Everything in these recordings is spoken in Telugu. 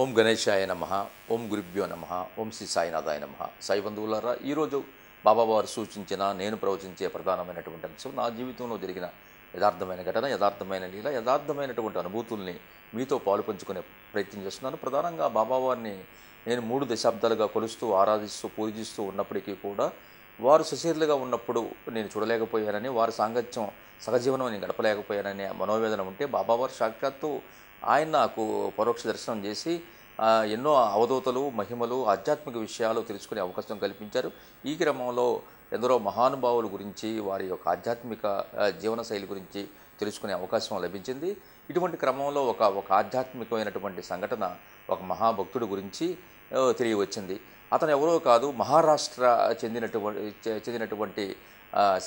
ఓం గణేశాయ నమ ఓం గురుభ్యో నమ ఓం శ్రీ సాయినాథాయ నమ. సాయి బంధువులారా ఈరోజు బాబావారు సూచించిన నేను ప్రవచించే ప్రధానమైనటువంటి అంశం నా జీవితంలో జరిగిన యథార్థమైన ఘటన యథార్థమైన లీల యథార్థమైనటువంటి అనుభూతుల్ని మీతో పాలు పంచుకునే ప్రయత్నం చేస్తున్నాను. ప్రధానంగా బాబావారిని నేను మూడు దశాబ్దాలుగా కొలుస్తూ ఆరాధిస్తూ పూజిస్తూ ఉన్నప్పటికీ కూడా వారు సుశీర్లుగా ఉన్నప్పుడు నేను చూడలేకపోయానని వారి సాంగత్యం సహజీవనం నేను గడపలేకపోయాననే మనోవేదన ఉంటే బాబావారు సాక్షాత్తు ఆయన నాకు పరోక్ష దర్శనం చేసి ఎన్నో అవధూతలు మహిమలు ఆధ్యాత్మిక విషయాలు తెలుసుకునే అవకాశం కల్పించారు. ఈ క్రమంలో ఎందరో మహానుభావుల గురించి వారి యొక్క ఆధ్యాత్మిక జీవన శైలి గురించి తెలుసుకునే అవకాశం లభించింది. ఇటువంటి క్రమంలో ఒక ఒక ఆధ్యాత్మికమైనటువంటి సంఘటన ఒక మహాభక్తుడి గురించి తెలియవచ్చింది. అతను ఎవరో కాదు మహారాష్ట్ర చెందినటువంటి చెందినటువంటి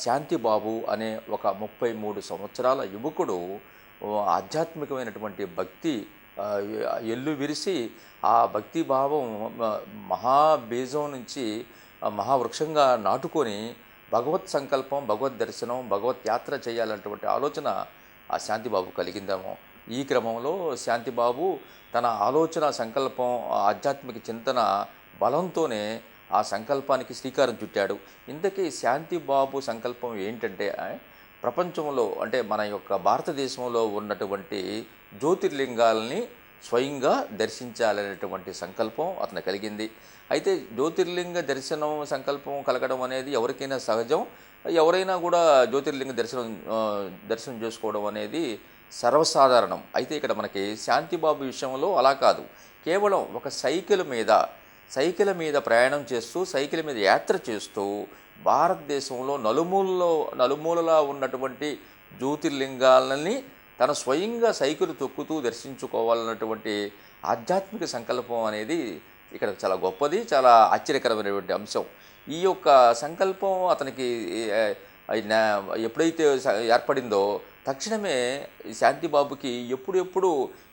శాంతిబాబు అనే ఒక ముప్పై మూడు సంవత్సరాల యువకుడు ఆధ్యాత్మికమైనటువంటి భక్తి ఎల్లు విరిసి ఆ భక్తి భావం మహాబీజం నుంచి మహావృక్షంగా నాటుకొని భగవత్ సంకల్పం భగవద్ దర్శనం భగవత్ యాత్ర చేయాలన్నటువంటి ఆలోచన ఆ శాంతిబాబు కలిగిందేమో. ఈ క్రమంలో శాంతిబాబు తన ఆలోచన సంకల్పం ఆధ్యాత్మిక చింతన బలంతోనే ఆ సంకల్పానికి శ్రీకారం చుట్టాడు. ఇంతకీ శాంతిబాబు సంకల్పం ఏంటంటే ప్రపంచంలో అంటే మన యొక్క భారతదేశంలో ఉన్నటువంటి జ్యోతిర్లింగాలని స్వయంగా దర్శించాలనేటువంటి సంకల్పం అతను కలిగింది. అయితే జ్యోతిర్లింగ దర్శనం సంకల్పం కలగడం అనేది ఎవరికైనా సహజం. ఎవరైనా కూడా జ్యోతిర్లింగ దర్శనం దర్శనం చేసుకోవడం అనేది సర్వసాధారణం. అయితే ఇక్కడ మనకి శాంతిబాబు విషయంలో అలా కాదు. కేవలం ఒక సైకిల్ మీద సైకిల్ మీద ప్రయాణం చేస్తూ సైకిల్ మీద యాత్ర చేస్తూ భారతదేశంలో నలుమూలలో నలుమూలలా ఉన్నటువంటి జ్యోతిర్లింగాలని తన స్వయంగా సైకిల్ తొక్కుతూ దర్శించుకోవాలన్నటువంటి ఆధ్యాత్మిక సంకల్పం అనేది ఇక్కడ చాలా గొప్పది చాలా ఆశ్చర్యకరమైనటువంటి అంశం. ఈ యొక్క సంకల్పం అతనికి ఎప్పుడైతే ఏర్పడిందో తక్షణమే ఈ శాంతిబాబుకి ఎప్పుడెప్పుడు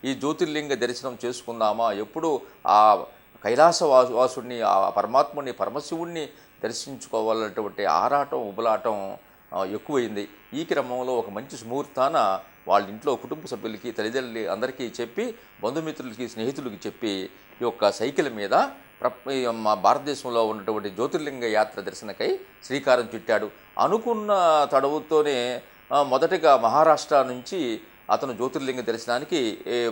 ఈ జ్యోతిర్లింగ దర్శనం చేసుకుందామా ఎప్పుడు ఆ కైలాస వాసు వాసుడిని ఆ పరమాత్ముడిని పరమశివుణ్ణి దర్శించుకోవాలన్నటువంటి ఆరాటం ఉబలాటం ఎక్కువైంది. ఈ క్రమంలో ఒక మంచి సుముహూర్తాన వాళ్ళ ఇంట్లో కుటుంబ సభ్యులకి తల్లిదండ్రులు అందరికీ చెప్పి బంధుమిత్రులకి స్నేహితులకి చెప్పి ఈ యొక్క సైకిల్ మీద ప్ర మా భారతదేశంలో ఉన్నటువంటి జ్యోతిర్లింగ యాత్ర దర్శనకై శ్రీకారం చుట్టాడు. అనుకున్న తడవుతోనే మొదటగా మహారాష్ట్ర నుంచి అతను జ్యోతిర్లింగ దర్శనానికి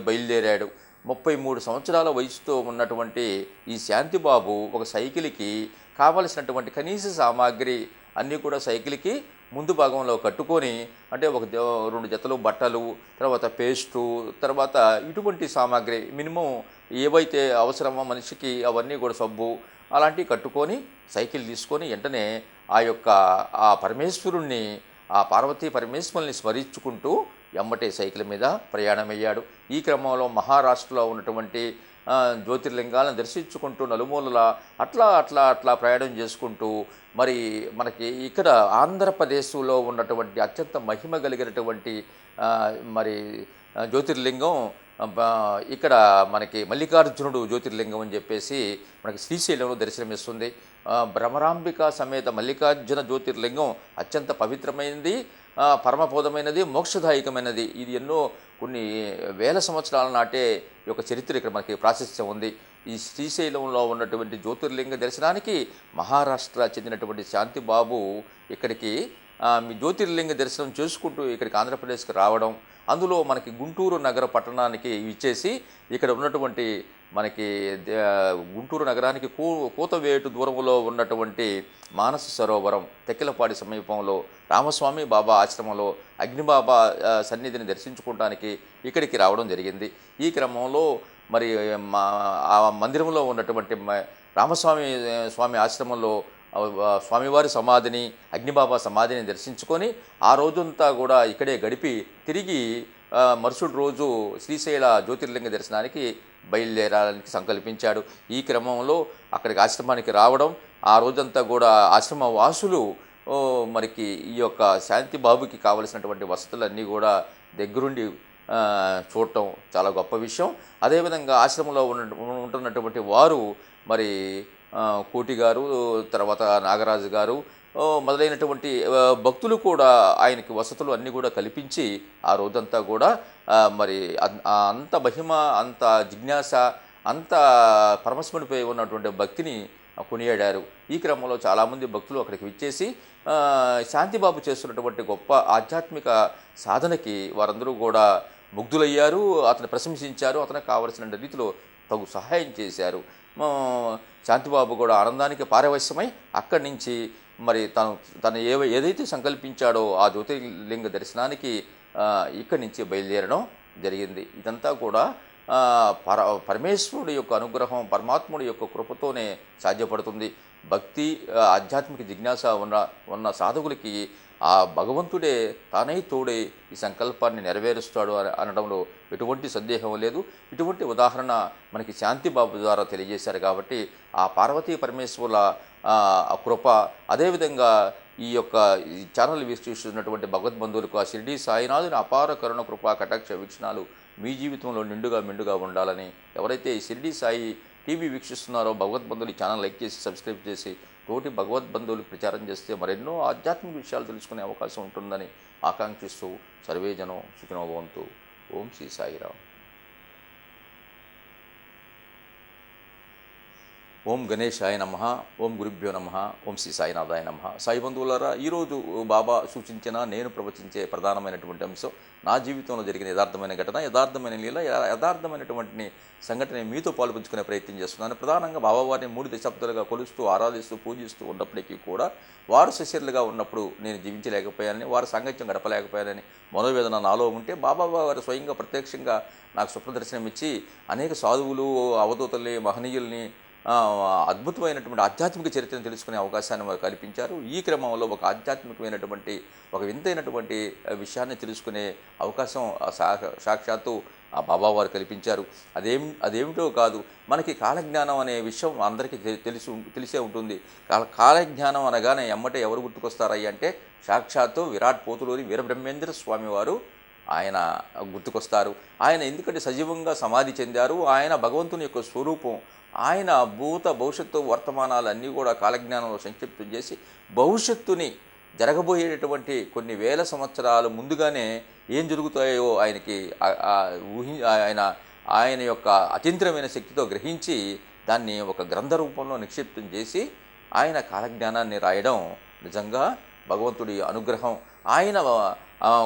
బయలుదేరాడు. ముప్పై మూడు సంవత్సరాల వయసుతో ఉన్నటువంటి ఈ శాంతిబాబు ఒక సైకిల్కి కావలసినటువంటి కనీస సామాగ్రి అన్నీ కూడా సైకిల్కి ముందు భాగంలో కట్టుకొని అంటే ఒక రెండు జతలు బట్టలు తర్వాత పేస్టు తర్వాత ఇటువంటి సామాగ్రి మినిమం ఏవైతే అవసరమో మనిషికి అవన్నీ కూడా సబ్బు అలాంటివి కట్టుకొని సైకిల్ తీసుకొని వెంటనే ఆ యొక్క ఆ పరమేశ్వరుణ్ణి ఆ పార్వతీ పరమేశ్వరుని స్మరించుకుంటూ ఎమ్మటే సైకిల్ మీద ప్రయాణమయ్యాడు. ఈ క్రమంలో మహారాష్ట్రలో ఉన్నటువంటి జ్యోతిర్లింగాలను దర్శించుకుంటూ నలుమూలల అట్లా అట్లా అట్లా ప్రయాణం చేసుకుంటూ మరి మనకి ఇక్కడ ఆంధ్రప్రదేశ్లో ఉన్నటువంటి అత్యంత మహిమ కలిగినటువంటి మరి జ్యోతిర్లింగం ఇక్కడ మనకి మల్లికార్జునుడు జ్యోతిర్లింగం అని చెప్పేసి మనకి శ్రీశైలంలో దర్శనమిస్తుంది. భ్రమరాంబిక సమేత మల్లికార్జున జ్యోతిర్లింగం అత్యంత పవిత్రమైనది పరమబోధమైనది మోక్షదాయకమైనది. ఇది ఎన్నో కొన్ని వేల సంవత్సరాల నాటే యొక్క చరిత్ర ఇక్కడ మనకి ప్రాశస్త్యం ఉంది. ఈ శ్రీశైలంలో ఉన్నటువంటి జ్యోతిర్లింగ దర్శనానికి మహారాష్ట్ర చెందినటువంటి శాంతిబాబు ఇక్కడికి మీ జ్యోతిర్లింగ దర్శనం చేసుకుంటూ ఇక్కడికి ఆంధ్రప్రదేశ్కి రావడం అందులో మనకి గుంటూరు నగర పట్టణానికి ఇచ్చేసి ఇక్కడ ఉన్నటువంటి మనకి గుంటూరు నగరానికి కూ కూతవేటు దూరంలో ఉన్నటువంటి మానస సరోవరం తెక్కిలపాడి సమీపంలో రామస్వామి బాబా ఆశ్రమంలో అగ్నిబాబా సన్నిధిని దర్శించుకోవడానికి ఇక్కడికి రావడం జరిగింది. ఈ క్రమంలో మరి మా ఆ మందిరంలో ఉన్నటువంటి రామస్వామి స్వామి ఆశ్రమంలో స్వామివారి సమాధిని అగ్నిబాబా సమాధిని దర్శించుకొని ఆ రోజంతా కూడా ఇక్కడే గడిపి తిరిగి మరుసటి రోజు శ్రీశైల జ్యోతిర్లింగ దర్శనానికి బయలుదేరాలని సంకల్పించాడు. ఈ క్రమంలో అక్కడికి ఆశ్రమానికి రావడం ఆ రోజంతా కూడా ఆశ్రమ వాసులు మనకి ఈ యొక్క శాంతి బాబుకి కావలసినటువంటి వసతులన్నీ కూడా దగ్గరుండి చూడటం చాలా గొప్ప విషయం. అదేవిధంగా ఆశ్రమంలో ఉన్న ఉంటున్నటువంటి వారు మరి కోటి గారు తర్వాత నాగరాజు గారు మొదలైనటువంటి భక్తులు కూడా ఆయనకి వసతులు అన్నీ కూడా కల్పించి ఆ రోజంతా కూడా మరి అంత మహిమ అంత జిజ్ఞాస అంత పరమస్మడిపై ఉన్నటువంటి భక్తిని కొనియాడారు. ఈ క్రమంలో చాలామంది భక్తులు అక్కడికి విచ్చేసి శాంతిబాబు చేస్తున్నటువంటి గొప్ప ఆధ్యాత్మిక సాధనకి వారందరూ కూడా ముగ్ధులయ్యారు అతను ప్రశంసించారు అతనికి కావలసిన రీతిలో తగు సహాయం చేశారు. శాంతిబాబు కూడా ఆనందానికి పారవశ్యమై అక్కడి నుంచి మరి తను తను ఏ ఏదైతే సంకల్పించాడో ఆ జ్యోతిర్లింగ దర్శనానికి ఇక్కడి నుంచి బయలుదేరడం జరిగింది. ఇదంతా కూడా పర పరమేశ్వరుడు యొక్క అనుగ్రహం పరమాత్ముడి యొక్క కృపతోనే సాధ్యపడుతుంది. భక్తి ఆధ్యాత్మిక జిజ్ఞాస ఉన్న ఉన్న సాధకులకి ఆ భగవంతుడే తానై తోడే ఈ సంకల్పాన్ని నెరవేరుస్తాడు అని అనడంలో ఎటువంటి సందేహం లేదు. ఇటువంటి ఉదాహరణ మనకి శాంతిబాబు ద్వారా తెలియజేశారు కాబట్టి ఆ పార్వతీ పరమేశ్వరుల ఆ, కృప అదేవిధంగా ఈ యొక్క ఛానల్ వీక్షిస్తున్నటువంటి భగవద్బంధువులకు ఆ షిరిడి సాయినాథుని అపార కరుణ కృపా కటాక్ష వీక్షణాలు మీ జీవితంలో నిండుగా మెండుగా ఉండాలని ఎవరైతే ఈ షిరిడి సాయి టీవీ వీక్షిస్తున్నారో భగవద్బంధువులు ఈ ఛానల్ లైక్ చేసి సబ్స్క్రైబ్ చేసి తోటి భగవద్బంధువులు ప్రచారం చేస్తే మరెన్నో ఆధ్యాత్మిక విషయాలు తెలుసుకునే అవకాశం ఉంటుందని ఆకాంక్షిస్తూ సర్వేజనం సుఖినోభవంతు ఓం శ్రీ సాయిరావు ఓం గణేశాయ నమ ఓం గురుభ్యో నమ ఓం శ్రీ సాయినాథాయ నమ. సాయి బంధువులారా ఈరోజు బాబా సూచించిన నేను ప్రవచించే ప్రధానమైనటువంటి అంశం నా జీవితంలో జరిగిన యథార్థమైన ఘటన యథార్థమైన లీల యథార్థమైనటువంటి సంఘటన మీతో పాల్పంచుకునే ప్రయత్నం చేస్తున్నాను. ప్రధానంగా బాబావారిని మూడు దశాబ్దాలుగా కొలుస్తూ ఆరాధిస్తూ పూజిస్తూ ఉన్నప్పటికీ కూడా వారు శిష్యులుగా ఉన్నప్పుడు నేను జీవించలేకపోయానని వారి సాంగత్యం గడపలేకపోయానని మనోవేదన నాలో ఉంటే బాబా వారు స్వయంగా ప్రత్యక్షంగా నాకు స్వప్న దర్శనం ఇచ్చి అనేక సాధువులు అవధూతల్ని మహనీయుల్ని అద్భుతమైనటువంటి ఆధ్యాత్మిక చరిత్రను తెలుసుకునే అవకాశాన్ని వారు కల్పించారు. ఈ క్రమంలో ఒక ఆధ్యాత్మికమైనటువంటి ఒక వింతైనటువంటి విషయాన్ని తెలుసుకునే అవకాశం సాక్షాత్తు ఆ బాబా వారు కల్పించారు. అదేం అదేమిటో కాదు మనకి కాలజ్ఞానం అనే విషయం అందరికీ తెలిసి తెలిసే ఉంటుంది. కాల కాలజ్ఞానం అనగానే ఎమ్మటే ఎవరు గుర్తుకొస్తారయ్య అంటే సాక్షాత్తు విరాట్ పోతులూరి వీరబ్రహ్మేంద్ర స్వామి వారు ఆయన గుర్తుకొస్తారు. ఆయన ఎందుకంటే సజీవంగా సమాధి చెందారు. ఆయన భగవంతుని యొక్క స్వరూపం ఆయన భూత భవిష్యత్తు వర్తమానాలన్నీ కూడా కాలజ్ఞానంలో సంక్షిప్తం చేసి భవిష్యత్తుని జరగబోయేటటువంటి కొన్ని వేల సంవత్సరాలు ముందుగానే ఏం జరుగుతాయో ఆయనకి ఆ ఊహి ఆయన ఆయన యొక్క అతీంద్రమైన శక్తితో గ్రహించి దాన్ని ఒక గ్రంథ రూపంలో నిక్షిప్తం చేసి ఆయన కాలజ్ఞానాన్ని రాయడం నిజంగా భగవంతుడి అనుగ్రహం. ఆయన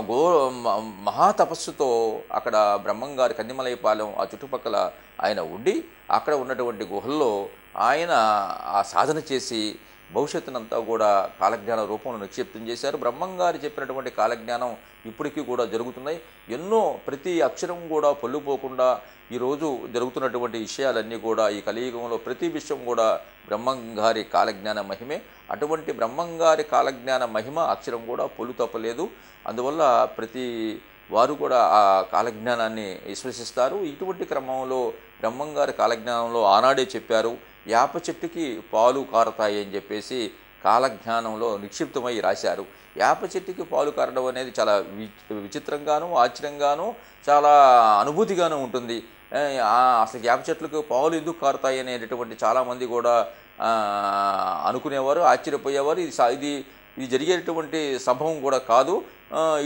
గో మహా మహాతపస్సుతో అక్కడ బ్రహ్మంగారి కన్నిమలైపాలెం ఆ చుట్టుపక్కల ఆయన ఉండి అక్కడ ఉన్నటువంటి గుహల్లో ఆయన ఆ సాధన చేసి భవిష్యత్తునంతా కూడా కాలజ్ఞాన రూపంలో నిక్షిప్తం చేశారు. బ్రహ్మంగారు చెప్పినటువంటి కాలజ్ఞానం ఇప్పటికీ కూడా జరుగుతున్నాయి. ఎన్నో ప్రతి అక్షరం కూడా పొల్లుపోకుండా ఈరోజు జరుగుతున్నటువంటి విషయాలన్నీ కూడా ఈ కలియుగంలో ప్రతి విషయం కూడా బ్రహ్మంగారి కాలజ్ఞాన మహిమే. అటువంటి బ్రహ్మంగారి కాలజ్ఞాన మహిమ అక్షరం కూడా పొల్లు తప్పలేదు. అందువల్ల ప్రతి వారు కూడా ఆ కాలజ్ఞానాన్ని విశ్వసిస్తారు. ఇటువంటి క్రమంలో బ్రహ్మంగారి కాలజ్ఞానంలో ఆనాడే చెప్పారు. యాప చెట్టుకి పాలు కారతాయి అని చెప్పేసి కాలజ్ఞానంలో నిక్షిప్తమై రాశారు. యాప చెట్టుకి పాలు కారడం అనేది చాలా వి విచిత్రంగాను ఆశ్చర్యంగాను చాలా అనుభూతిగాను ఉంటుంది. అసలు యాప చెట్లకు పాలు ఎందుకు కారుతాయి అనేటటువంటి చాలామంది కూడా అనుకునేవారు ఆశ్చర్యపోయేవారు. ఇది ఇది ఇది జరిగేటటువంటి సంభవం కూడా కాదు.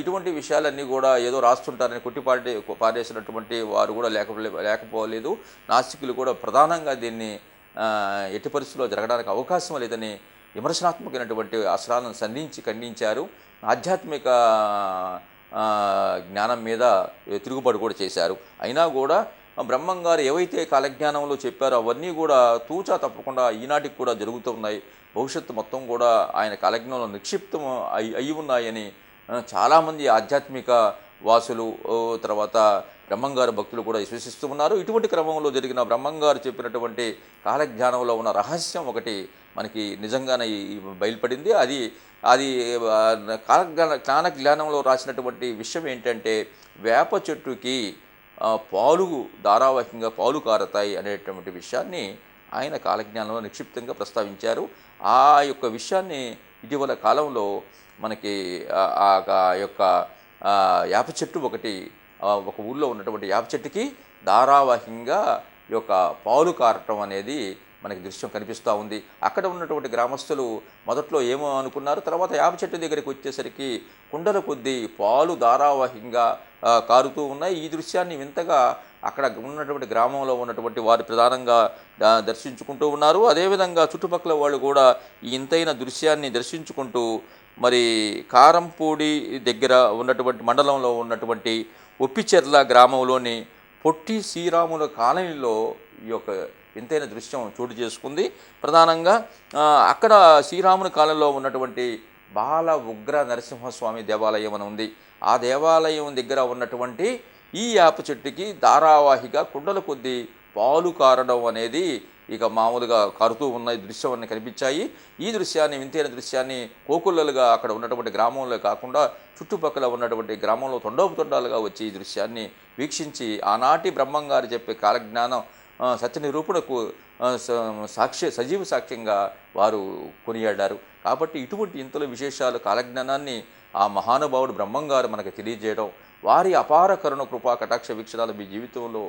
ఇటువంటి విషయాలన్నీ కూడా ఏదో రాస్తుంటారని కొట్టిపాడే పారేసినటువంటి వారు కూడా లేకపోలే లేకపోలేదు. నాస్తికులు కూడా ప్రధానంగా దీన్ని ఎట్టి పరిస్థితుల్లో జరగడానికి అవకాశం లేదని విమర్శనాత్మకమైనటువంటి అస్త్రాలను సంధించి ఖండించారు. ఆధ్యాత్మిక జ్ఞానం మీద తిరుగుబాటు కూడా చేశారు. అయినా కూడా బ్రహ్మం గారు ఏవైతే కాలజ్ఞానంలో చెప్పారో అవన్నీ కూడా తూచా తప్పకుండా ఈనాటికి కూడా జరుగుతున్నాయి. భవిష్యత్తు మొత్తం కూడా ఆయన కాలజ్ఞంలో నిక్షిప్తం అయి అయి ఉన్నాయని చాలామంది ఆధ్యాత్మిక వాసులు ఓ, తర్వాత బ్రహ్మంగారు భక్తులు కూడా విశ్వసిస్తూ ఉన్నారు. ఇటువంటి క్రమంలో జరిగిన బ్రహ్మంగారు చెప్పినటువంటి కాలజ్ఞానంలో ఉన్న రహస్యం ఒకటి మనకి నిజంగానే బయలుపడింది. అది అది కాలజ్ఞాన జ్ఞానంలో రాసినటువంటి విషయం ఏంటంటే వేప చెట్టుకి పాలు ధారావాహికంగా పాలు కారతాయి అనేటువంటి విషయాన్ని ఆయన కాలజ్ఞానంలో నిక్షిప్తంగా ప్రస్తావించారు. ఆ యొక్క విషయాన్ని ఇటీవల కాలంలో మనకి ఆ- ఆ యొక్క వేప యాప చెట్టు ఒకటి ఒక ఊళ్ళో ఉన్నటువంటి యాప చెట్టుకి ధారావాహికంగా ఈ యొక్క పాలు కారటం అనేది మనకి దృశ్యం కనిపిస్తూ ఉంది. అక్కడ ఉన్నటువంటి గ్రామస్తులు మొదట్లో ఏమో అనుకున్నారు తర్వాత యాప చెట్టు దగ్గరికి వచ్చేసరికి కుండల కొద్దీ పాలు ధారావాహికంగా కారుతూ ఉన్నాయి. ఈ దృశ్యాన్ని వింతగా అక్కడ ఉన్నటువంటి గ్రామంలో ఉన్నటువంటి వారు ప్రధానంగా దర్శించుకుంటూ ఉన్నారు. అదేవిధంగా చుట్టుపక్కల వాళ్ళు కూడా ఈ ఇంతైన దృశ్యాన్ని దర్శించుకుంటూ మరి కారంపూడి దగ్గర ఉన్నటువంటి మండలంలో ఉన్నటువంటి ఒప్పిచెర్ల గ్రామంలోని పొట్టి శ్రీరాముల కాలనీలో ఈ యొక్క వింతైన దృశ్యం చోటు చేసుకుంది. ప్రధానంగా అక్కడ శ్రీరాముని కాలంలో ఉన్నటువంటి బాల ఉగ్ర నరసింహస్వామి దేవాలయం అని ఉంది. ఆ దేవాలయం దగ్గర ఉన్నటువంటి ఈ యాప చెట్టుకి ధారావాహిగా కుండల కొద్దీ పాలు కారడం అనేది ఇక మామూలుగా కారుతూ ఉన్న ఈ దృశ్యం అన్ని కనిపించాయి. ఈ దృశ్యాన్ని వింతైన దృశ్యాన్ని కోకుల్లలుగా అక్కడ ఉన్నటువంటి గ్రామంలో కాకుండా చుట్టుపక్కల ఉన్నటువంటి గ్రామంలో తొండోపు తొండాలుగా వచ్చి ఈ దృశ్యాన్ని వీక్షించి ఆనాటి బ్రహ్మంగారు చెప్పే కాలజ్ఞానం ఆ, సత్య నిరూపణకు సాక్ష్య సజీవ సాక్ష్యంగా వారు కొనియాడారు. కాబట్టి ఇటువంటి ఇంతలో విశేషాలు కాలజ్ఞానాన్ని ఆ మహానుభావుడు బ్రహ్మంగారు మనకు తెలియజేయడం వారి అపార కరుణ కృపా కటాక్ష వీక్షణాలు మీ జీవితంలో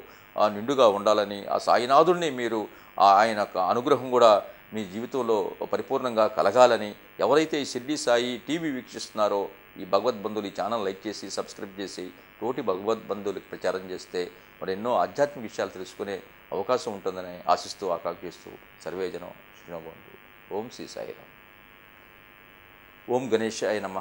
నిండుగా ఉండాలని ఆ సాయినాథుడిని మీరు ఆయన యొక్క అనుగ్రహం కూడా మీ జీవితంలో పరిపూర్ణంగా కలగాలని ఎవరైతే ఈ షిర్డీ సాయి టీవీ వీక్షిస్తున్నారో ఈ భగవద్బంధువులు ఈ ఛానల్ లైక్ చేసి సబ్స్క్రైబ్ చేసి తోటి భగవద్బంధువులకు ప్రచారం చేస్తే మరి ఎన్నో ఆధ్యాత్మిక విషయాలు తెలుసుకునే అవకాశం ఉంటుందని ఆశిస్తూ ఆకాంక్షిస్తూ సర్వేజనం శ్రీనోబంధు ఓం శ్రీ సాయిరామ్ ఓం గణేశాయ నమ.